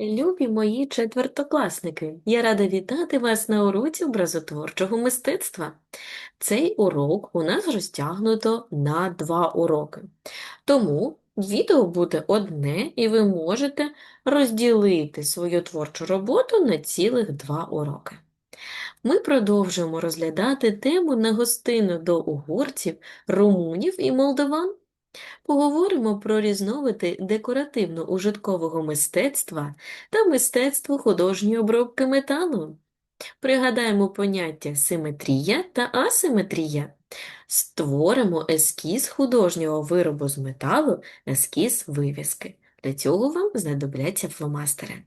Любі мої четвертокласники, я рада вітати вас на уроці образотворчого мистецтва. Цей урок у нас розтягнуто на два уроки. Тому відео буде одне, і ви можете розділити свою творчу роботу на цілих два уроки. Ми продовжуємо розглядати тему на гостину до угорців, румунів і молдован. Поговоримо про різновиди декоративно-ужиткового мистецтва та мистецтво художньої обробки металу. Пригадаємо поняття симетрія та асиметрія. Створимо ескіз художнього виробу з металу, ескіз вивіски. Для цього вам знадобляться фломастери.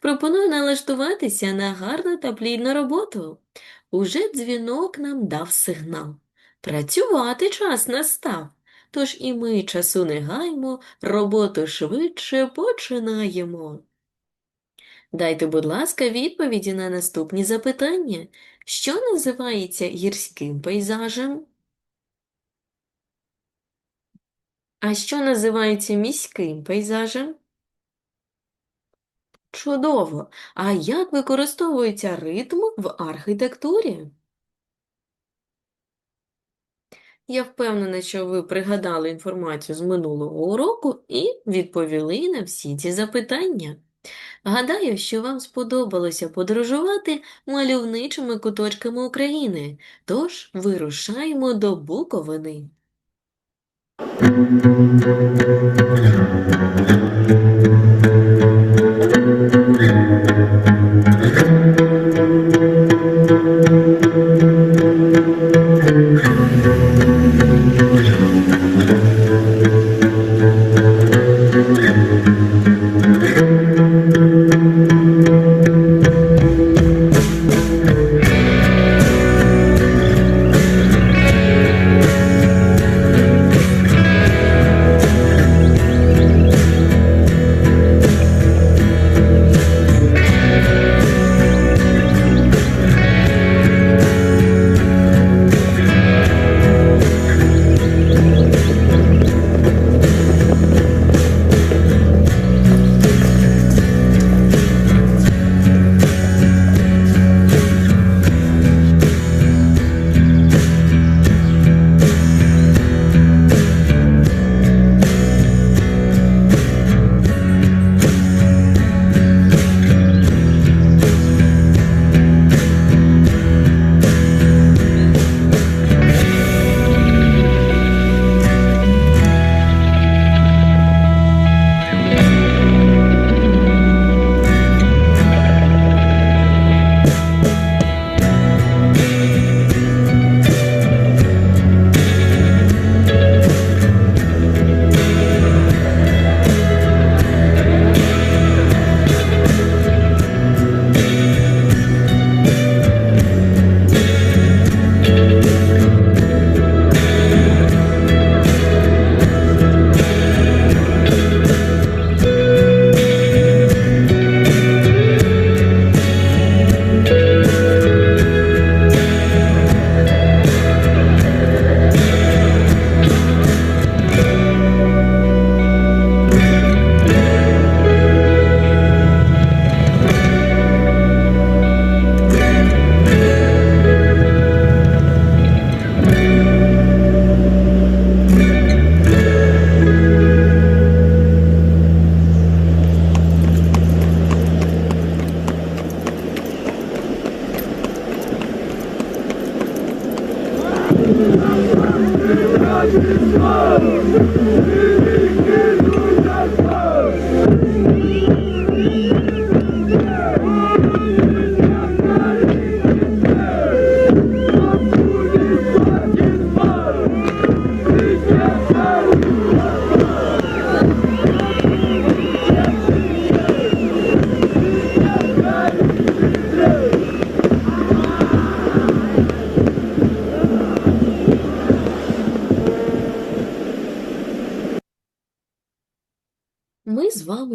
Пропоную налаштуватися на гарну та плідну роботу. Уже дзвінок нам дав сигнал. Працювати час настав. Тож і ми часу не гаймо, роботу швидше починаємо. Дайте, будь ласка, відповіді на наступні запитання. Що називається гірським пейзажем? А що називається міським пейзажем? Чудово! А як використовується ритм в архітектурі? Я впевнена, що ви пригадали інформацію з минулого уроку і відповіли на всі ці запитання. Гадаю, що вам сподобалося подорожувати мальовничими куточками України, тож вирушаємо до Буковини. Ми з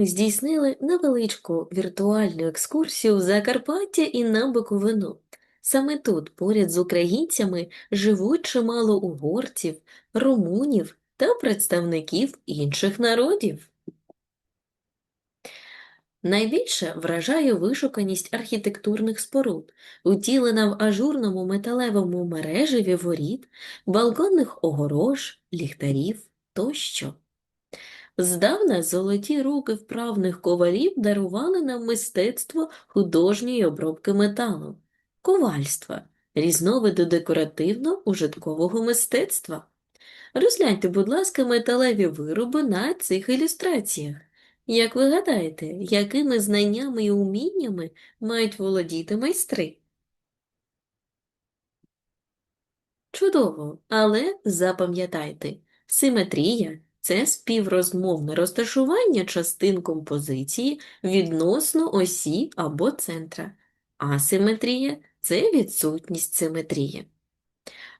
вами здійснили невеличку віртуальну екскурсію в Закарпаття і на Буковину. Саме тут, поряд з українцями, живуть чимало угорців, румунів та представників інших народів. Найбільше вражає вишуканість архітектурних споруд, утілена в ажурному металевому мережеві воріт, балконних огорож, ліхтарів тощо. Здавна золоті руки вправних ковалів дарували нам мистецтво художньої обробки металу, ковальства, різновиду декоративно-ужиткового мистецтва. Розгляньте, будь ласка, металеві вироби на цих ілюстраціях. Як ви гадаєте, якими знаннями і уміннями мають володіти майстри? Чудово, але запам'ятайте, симетрія – це співрозмовне розташування частин композиції відносно осі або центра. Асиметрія – це відсутність симетрії.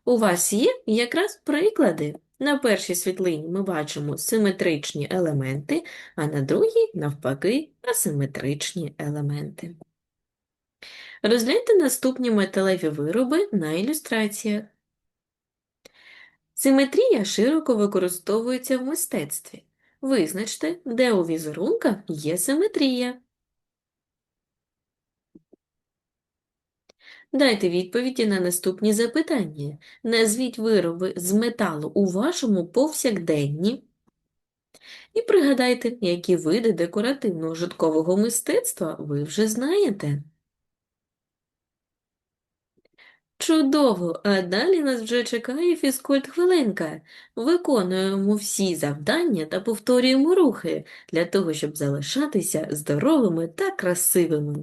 У вас є якраз приклади. На першій світлині ми бачимо симетричні елементи, а на другій, навпаки, асиметричні елементи. Розгляньте наступні металеві вироби на ілюстраціях. Симетрія широко використовується в мистецтві. Визначте, де у візерунках є симетрія. Дайте відповіді на наступні запитання. Назвіть вироби з металу у вашому повсякденні. І пригадайте, які види декоративно-ужиткового мистецтва ви вже знаєте. Чудово! А далі нас вже чекає фізкульт-хвилинка. Виконуємо всі завдання та повторюємо рухи для того, щоб залишатися здоровими та красивими.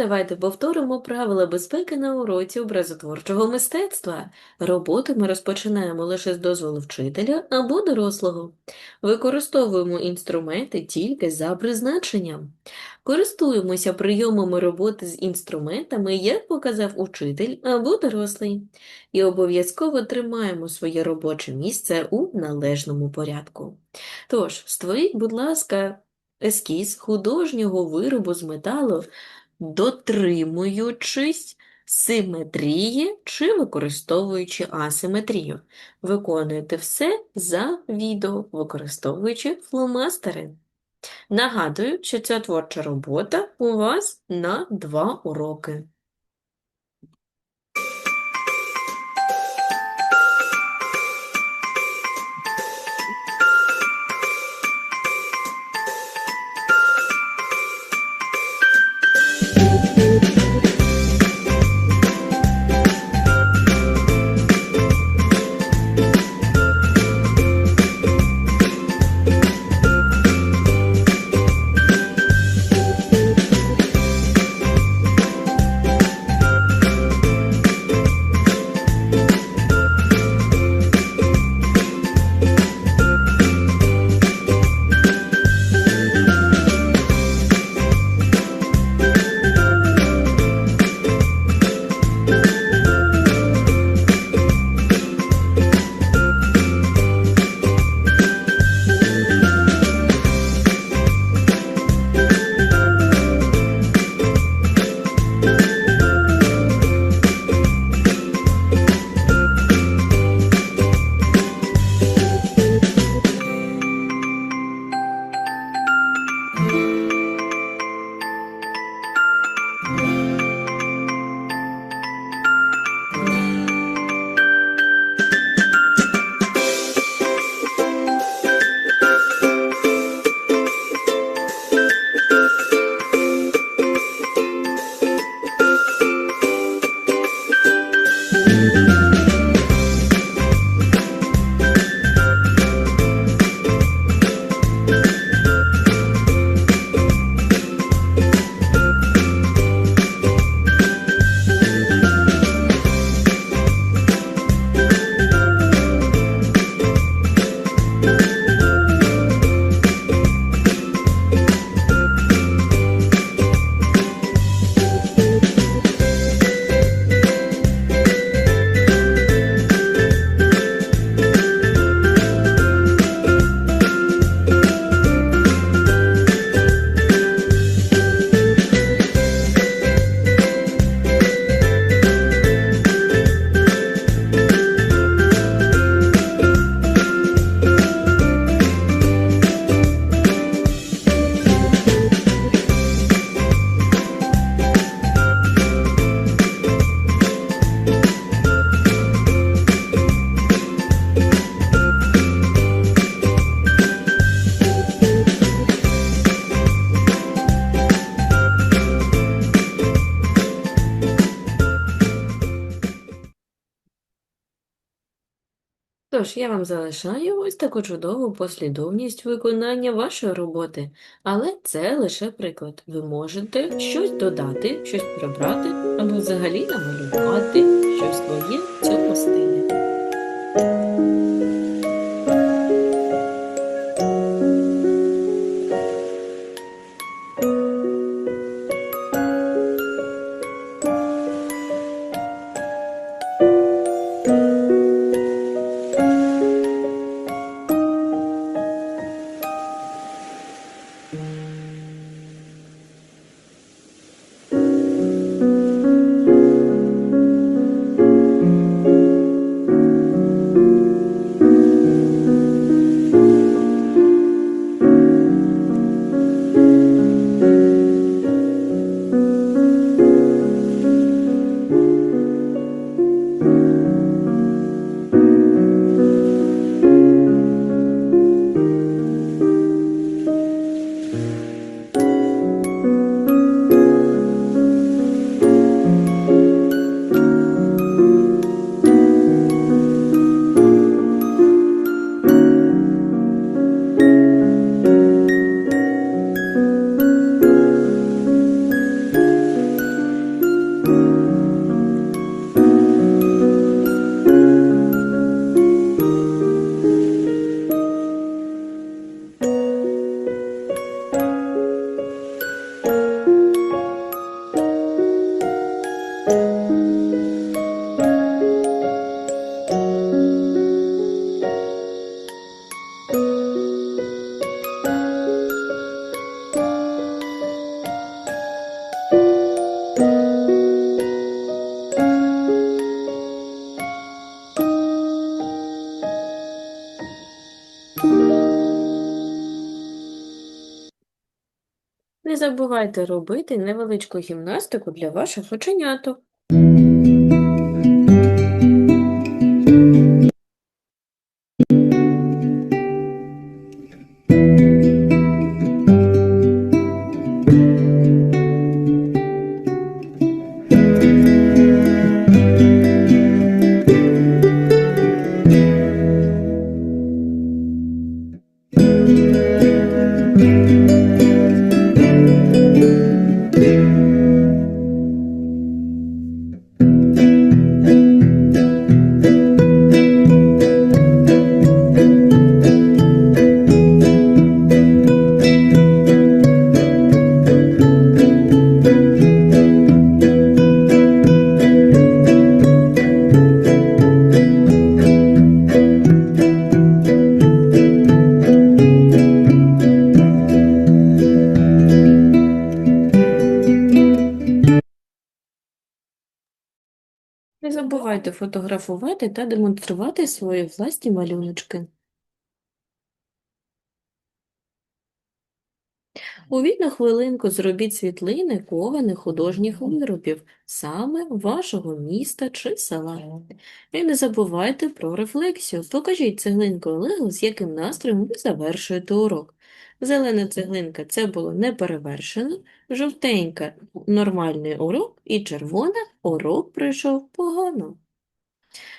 Давайте повторимо правила безпеки на уроці образотворчого мистецтва. Роботу ми розпочинаємо лише з дозволу вчителя або дорослого. Використовуємо інструменти тільки за призначенням. Користуємося прийомами роботи з інструментами, як показав учитель або дорослий. І обов'язково тримаємо своє робоче місце у належному порядку. Тож, створіть, будь ласка, ескіз художнього виробу з металу, дотримуючись симетрії чи використовуючи асиметрію. Виконуєте все за відео, використовуючи фломастери. Нагадую, що ця творча робота у вас на два уроки. Тож, я вам залишаю ось таку чудову послідовність виконання вашої роботи, але це лише приклад. Ви можете щось додати, щось прибрати або взагалі намалювати щось своє в цьому стилі. Забувайте робити невеличку гімнастику для ваших оченяток. Фотографувати та демонструвати свої власні малюночки. У вільну хвилинку зробіть світлини кованих художніх виробів саме вашого міста чи села. І не забувайте про рефлексію. Покажіть цеглинкою Лего, з яким настроєм ви завершуєте урок. Зелена цеглинка – це було неперевершено, жовтенька – нормальний урок, і червона – урок пройшов погано.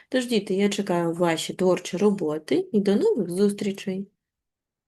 Тож, діти, я чекаю ваші творчі роботи і до нових зустрічей!